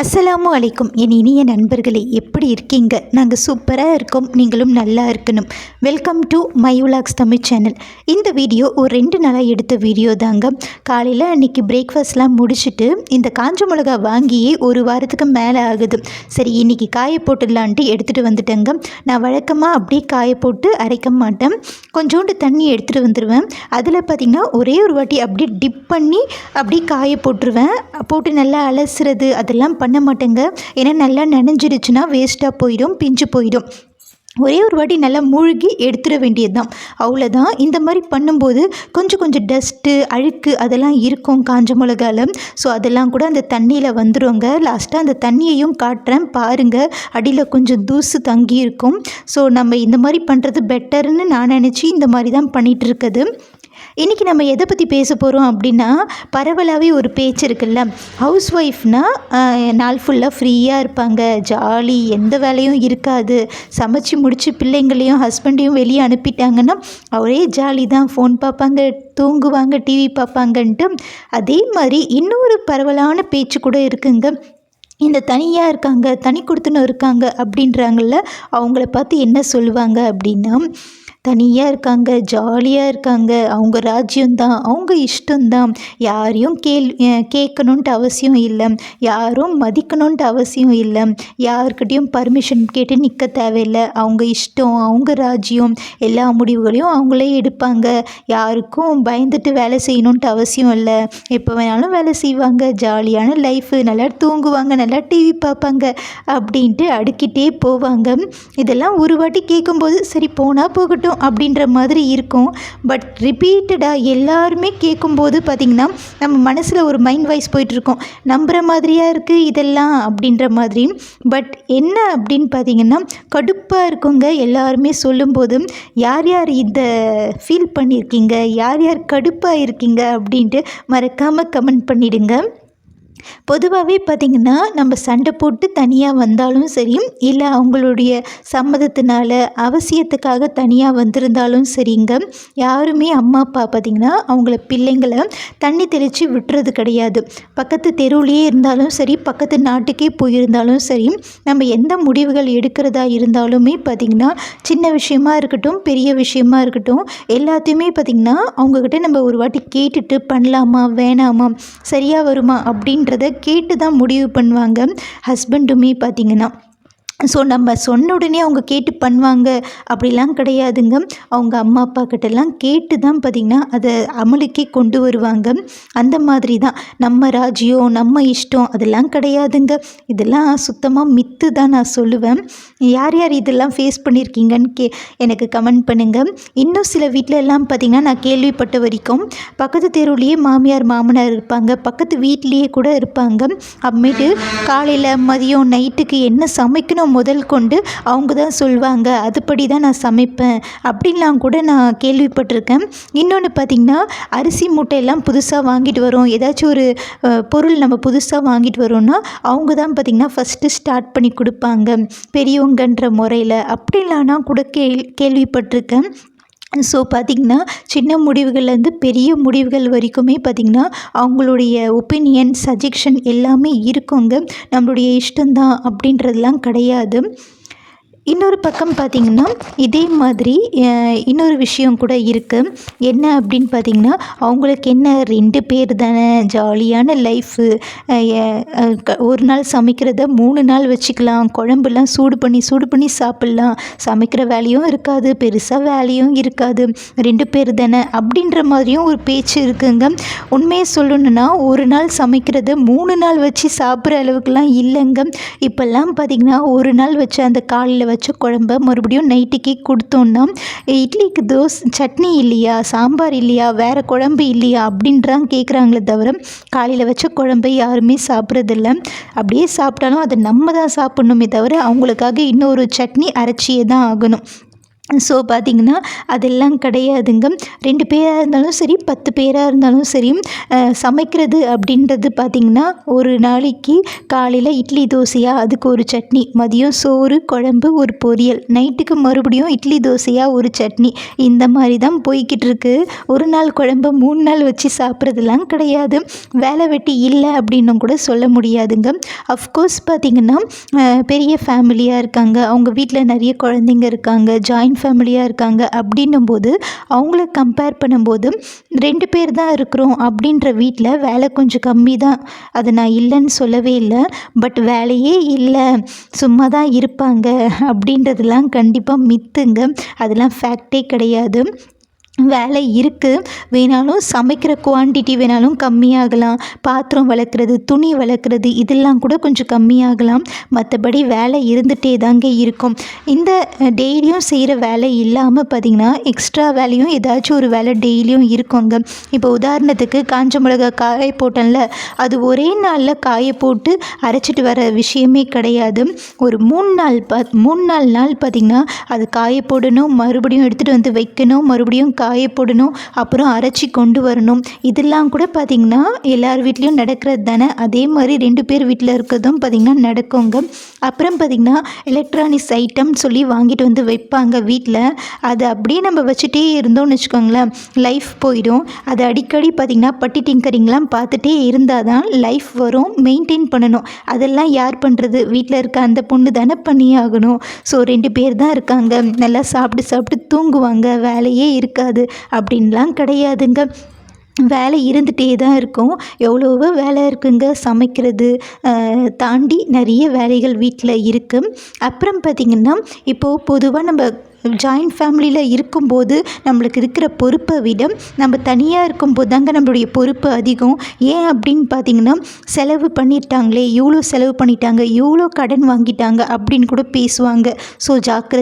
அஸ்ஸலாமு அலைக்கும். என் இனிய நண்பர்களே எப்படி இருக்கீங்க? நாங்கள் சூப்பராக இருக்கோம். நீங்களும் நல்லா இருக்கணும். வெல்கம் டு மை உலாக்ஸ் தமிழ் சேனல் இந்த வீடியோ ஒரு ரெண்டு நாளாக எடுத்த வீடியோ தாங்க. காலையில் அன்றைக்கி பிரேக்ஃபாஸ்ட்லாம் முடிச்சுட்டு இந்த காஞ்ச மிளகா வாங்கியே ஒரு வாரத்துக்கு மேலே ஆகுது. சரி இன்றைக்கி காய போட்டுடலான்ட்டு எடுத்துகிட்டு வந்துட்டேங்க. நான் வழக்கமாக அப்படியே காய போட்டு அரைக்க மாட்டேன். கொஞ்சோண்டு தண்ணி எடுத்துகிட்டு வந்துடுவேன் அதில் பார்த்திங்கன்னா ஒரே ஒரு வாட்டி அப்படியே டிப் பண்ணி அப்படியே காய போட்டுருவேன். போட்டு நல்லா அலசுறது அதெல்லாம் பண்ண மாட்டேங்க. ஏன்னா நல்லா நனைஞ்சிடுச்சுன்னா வேஸ்ட்டாக போயிடும் பிஞ்சு போயிடும். ஒரே ஒரு வாட்டி நல்லா மூழ்கி எடுத்துட வேண்டியது தான் அவ்வளோதான் இந்த மாதிரி பண்ணும்போது கொஞ்சம் கொஞ்சம் டஸ்ட்டு அழுக்கு அதெல்லாம் இருக்கும் காஞ்ச மிளகால. ஸோ அதெல்லாம் கூட அந்த தண்ணியில் வந்துருங்க. லாஸ்ட்டாக அந்த தண்ணியையும் காட்டுறேன். பாருங்கள் அடியில் கொஞ்சம் தூசு தங்கி இருக்கும் ஸோ நம்ம இந்த மாதிரி பண்ணுறது பெட்டர்னு நான் நினச்சி இந்த மாதிரி தான் பண்ணிகிட்ருக்குது இன்றைக்கி நம்ம எதை பற்றி பேச போகிறோம் அப்படின்னா பரவலாகவே ஒரு பேச்சு இருக்குல்ல. ஹவுஸ் ஒய்ஃப்னால் நாள் ஃபுல்லாக ஃப்ரீயாக இருப்பாங்க. ஜாலி எந்த வேலையும் இருக்காது. சமைச்சு முடித்து பிள்ளைங்களையும் ஹஸ்பண்டையும் வெளியே அனுப்பிட்டாங்கன்னா அவரே ஜாலி தான். ஃபோன் பார்ப்பாங்க தூங்குவாங்க டிவி பார்ப்பாங்கன்ட்டு. அதே மாதிரி இன்னொரு பரவலான பேச்சு கூட இருக்குங்க. இந்த தனியாக இருக்காங்க தனி கொடுத்துன்னு இருக்காங்க அப்படின்றாங்கல்ல அவங்கள பார்த்து என்ன சொல்லுவாங்க அப்படின்னா தனியாக இருக்காங்க ஜாலியாக இருக்காங்க. அவங்க ராஜ்யம்தான் அவங்க இஷ்டம்தான். யாரையும் கேள் கேட்கணுன்ட்டு அவசியம் இல்லை. யாரும் மதிக்கணுன்ட்டு அவசியம் இல்லை. யாருக்கிட்டேயும் பர்மிஷன் கேட்டு நிற்க தேவையில்லை. அவங்க இஷ்டம் அவங்க ராஜ்யம் எல்லா முடிவுகளையும் அவங்களே எடுப்பாங்க. யாருக்கும் பயந்துட்டு வேலை செய்யணுன்ட்டு அவசியம் இல்லை. எப்போ வேணாலும் வேலை செய்வாங்க. ஜாலியான லைஃபு நல்லா தூங்குவாங்க நல்லா டிவி பார்ப்பாங்க அப்படின்ட்டு அடுக்கிட்டே போவாங்க. இதெல்லாம் ஒரு வாட்டி கேட்கும்போது சரி போனால் போகட்டும். அப்படின்ற மாதிரி இருக்கும். பட் ரிப்பீட்டடாக எல்லாருமே கேட்கும்போது பார்த்திங்கன்னா நம்ம மனசில் ஒரு மைண்ட் வாய்ஸ் போயிட்டுருக்கோம். நம்புகிற மாதிரியாக இருக்குது இதெல்லாம் அப்படின்ற மாதிரி. பட் என்ன அப்படின்னு பார்த்தீங்கன்னா கடுப்பாக இருக்குங்க எல்லாருமே சொல்லும்போது யார் யார் இதை ஃபீல் பண்ணியிருக்கீங்க யார் யார் கடுப்பாக இருக்கீங்க? அப்படின்ட்டு மறக்காமல் கமெண்ட் பண்ணிவிடுங்க பொதுவாகவே பார்த்திங்கன்னா நம்ம சண்டை போட்டு தனியாக வந்தாலும் சரி இல்லை அவங்களுடைய சம்மதத்தினால அவசியத்துக்காக தனியாக வந்திருந்தாலும் சரிங்க. யாருமே அம்மா அப்பா பார்த்திங்கன்னா அவங்கள பிள்ளைங்களை தண்ணி தெளித்து விட்டுறது கிடையாது. பக்கத்து தெருவுலேயே இருந்தாலும் சரி பக்கத்து நாட்டுக்கே போயிருந்தாலும் சரி நம்ம எந்த முடிவுகள் எடுக்கிறதா இருந்தாலுமே பார்த்திங்கன்னா சின்ன விஷயமா இருக்கட்டும் பெரிய விஷயமா இருக்கட்டும் எல்லாத்தையுமே பார்த்திங்கன்னா அவங்கக்கிட்ட நம்ம ஒரு வாட்டி கேட்டுட்டு பண்ணலாமா? வேணாமா? சரியாக வருமா? அப்படின்றத கேட்டு தான் முடிவு பண்ணுவாங்க. ஹஸ்பண்டுமே பார்த்திங்கன்னா ஸோ நம்ம சொன்ன உடனே அவங்க கேட்டு பண்ணுவாங்க. அப்படிலாம் கிடையாதுங்க. அவங்க அம்மா அப்பா கிட்டலாம் கேட்டு தான் பார்த்திங்கன்னா அதை அமலுக்கே கொண்டு வருவாங்க. அந்த மாதிரி தான் நம்ம ராஜ்யம் நம்ம இஷ்டம் அதெல்லாம் கிடையாதுங்க. இதெல்லாம் சுத்தமாக மித்து தான் நான் சொல்லுவேன். யார் யார் இதெல்லாம் ஃபேஸ் பண்ணியிருக்கீங்கன்னு கே எனக்கு கமெண்ட் பண்ணுங்கள் இன்னும் சில வீட்டில பார்த்திங்கன்னா நான் கேள்விப்பட்ட வரைக்கும் பக்கத்து தெருவுலேயே மாமியார் மாமனார் இருப்பாங்க. பக்கத்து வீட்லேயே கூட இருப்பாங்க. அப்புறமேட்டு காலையில் மதியம் நைட்டுக்கு என்ன சமைக்கணும் முதல் கொண்டு அவங்க தான் சொல்லுவாங்க அதுபடி தான் நான் சமைப்பேன் அப்படின்லாம் கூட நான் கேள்விப்பட்டிருக்கேன். இன்னொன்று பார்த்திங்கன்னா அரிசி மூட்டையெல்லாம் புதுசாக வாங்கிட்டு வரோம். ஏதாச்சும் ஒரு பொருள் நம்ம புதுசாக வாங்கிட்டு வரோம்னா அவங்க தான் பார்த்திங்கன்னா ஃபஸ்ட்டு ஸ்டார்ட் பண்ணி கொடுப்பாங்க. பெரியவங்கன்ற முறையில் அப்படிலாம்னா கூட கேள் கேள்விப்பட்டிருக்கேன். ஸோ பார்த்திங்கன்னா சின்ன முடிவுகள்லேருந்து பெரிய முடிவுகள் வரைக்குமே பார்த்திங்கன்னா அவங்களுடைய ஒப்பீனியன் சஜெக்ஷன் எல்லாமே இருக்குங்க. நம்மளுடைய இஷ்டம்தான் அப்படின்றதுலாம் கிடையாது. இன்னொரு பக்கம் பார்த்திங்கன்னா இதே மாதிரி இன்னொரு விஷயம் கூட இருக்குது என்ன அப்படின்னு பார்த்திங்கன்னா அவங்களுக்கு என்ன ரெண்டு பேர் தானே ஜாலியான லைஃபு ஒரு நாள் சமைக்கிறத மூணு நாள் வச்சுக்கலாம். குழம்புலாம் சூடு பண்ணி சூடு பண்ணி சாப்பிட்லாம். சமைக்கிற வேலையும் இருக்காது பெருசாக வேலையும் இருக்காது. ரெண்டு பேர் தானே அப்படின்ற மாதிரியும் ஒரு பேச்சு இருக்குங்க. உண்மையை சொல்லணுன்னா ஒரு நாள் சமைக்கிறத மூணு நாள் வச்சு சாப்பிட்ற அளவுக்குலாம் இல்லைங்க. இப்போல்லாம் பார்த்திங்கன்னா ஒரு நாள் வச்சு அந்த காலையில் வச்ச குழம்ப மறுபடியும் நைட்டுக்கே கொடுத்தோன்னா இட்லிக்கு தோசை சட்னி இல்லையா சாம்பார் இல்லையா வேறு குழம்பு இல்லையா? அப்படின்றாங்க கேட்குறாங்களே தவிர காலையில் வச்ச குழம்பை யாருமே சாப்பிட்றதில்ல. அப்படியே சாப்பிட்டாலும் அதை நம்ம தான் சாப்பிட்ணுமே தவிர அவங்களுக்காக இன்னொரு சட்னி அரைச்சியே தான் ஆகணும். ஸோ பார்த்திங்கன்னா அதெல்லாம் கிடையாதுங்க. ரெண்டு பேராக இருந்தாலும் சரி பத்து பேராக இருந்தாலும் சரி சமைக்கிறது அப்படின்றது பார்த்திங்கன்னா ஒரு நாளைக்கு காலையில் இட்லி தோசையாக அதுக்கு ஒரு சட்னி மதியம் சோறு குழம்பு ஒரு பொரியல் நைட்டுக்கு மறுபடியும் இட்லி தோசையாக ஒரு சட்னி. இந்த மாதிரி தான் போய்கிட்டு இருக்கு. ஒரு நாள் குழம்பு மூணு நாள் வச்சு சாப்பிட்றதுலாம் கிடையாது. வேலை வெட்டி இல்லை அப்படின்னும் கூட சொல்ல முடியாதுங்க. அஃப்கோர்ஸ் பார்த்திங்கன்னா பெரிய ஃபேமிலியாக இருக்காங்க. அவங்க வீட்டில் நிறைய குழந்தைங்க இருக்காங்க. ஜாயின்ட் ஃபேமிலியாக இருக்காங்க. அப்படின்னும் போது அவங்கள கம்பேர் பண்ணும்போது ரெண்டு பேர் தான் இருக்கிறோம் அப்படின்ற வீட்டில் வேலை கொஞ்சம் கம்மி தான். அதை நான் இல்லைன்னு சொல்லவே இல்லை. பட் வேலையே இல்லை. சும்மா தான் இருப்பாங்க. அப்படின்றதெல்லாம் கண்டிப்பாக மித்துங்க. அதெல்லாம் ஃபேக்டே கிடையாது. வேலை இருக்குது வேணாலும் சமைக்கிற குவான்டிட்டி வேணாலும் கம்மியாகலாம். பாத்திரம் வளர்க்குறது துணி வளர்க்குறது இதெல்லாம் கூட கொஞ்சம் கம்மியாகலாம். மற்றபடி வேலை இருந்துகிட்டே தாங்க இருக்கும். இந்த டெய்லியும் செய்கிற வேலை இல்லாமல் பார்த்திங்கன்னா எக்ஸ்ட்ரா வேலையும் ஏதாச்சும் ஒரு வேலை டெய்லியும் இருக்குங்க. இப்போ உதாரணத்துக்கு காஞ்ச மிளகா காய போட்டேன்ல அது ஒரே நாளில் காய போட்டு அரைச்சிட்டு வர விஷயமே கிடையாது. ஒரு மூணு நாள் பா மூணு நாலு நாள் பார்த்திங்கன்னா அது காய போடணும் மறுபடியும் எடுத்துகிட்டு வந்து வைக்கணும் மறுபடியும் கா காய போடணும் அப்புறம் அரைச்சி கொண்டு வரணும். இதெல்லாம் கூட பார்த்திங்கன்னா எல்லார் வீட்லேயும் நடக்கிறது தானே? அதே மாதிரி ரெண்டு பேர் வீட்டில் இருக்கிறதும் பார்த்திங்கன்னா நடக்குங்க. அப்புறம் பார்த்திங்கன்னா எலக்ட்ரானிக்ஸ் ஐட்டம் சொல்லி வாங்கிட்டு வந்து வைப்பாங்க வீட்டில் அது அப்படியே நம்ம வச்சுட்டே இருந்தோம்னு வச்சுக்கோங்களேன். லைஃப் போயிடும். அது அடிக்கடி பார்த்திங்கன்னா பட்டி டிங்கரிங்லாம் பார்த்துட்டே இருந்தால் தான் லைஃப் வரும். மெயின்டைன் பண்ணணும். அதெல்லாம் யார் பண்ணுறது வீட்டில் இருக்க அந்த பொண்ணு தானே பண்ணி ஆகணும். ஸோ ரெண்டு பேர் தான் இருக்காங்க. நல்லா சாப்பிட்டு சாப்பிட்டு தூங்குவாங்க. வேலையே இருக்காது. அப்படின்லாம் கிடையாதுங்க. வேலை இருந்துகிட்டே தான் இருக்கும். எவ்வளவோ வேலை இருக்குங்க. சமைக்கிறது தாண்டி நிறைய வேலைகள் வீட்டில் இருக்குது அப்புறம் பார்த்திங்கன்னா இப்போது பொதுவாக நம்ம ஜாயிண்ட் ஃபேமிலியில் இருக்கும்போது நம்மளுக்கு இருக்கிற பொறுப்பை விட நம்ம தனியாக இருக்கும்போது தாங்க நம்மளுடைய பொறுப்பு அதிகம். ஏன் அப்படின்னு பார்த்தீங்கன்னா செலவு பண்ணிட்டாங்களே இவ்வளோ செலவு பண்ணிட்டாங்க இவ்வளோ கடன் வாங்கிட்டாங்க அப்படின்னு கூட பேசுவாங்க. ஸோ ஜாக்கிரதை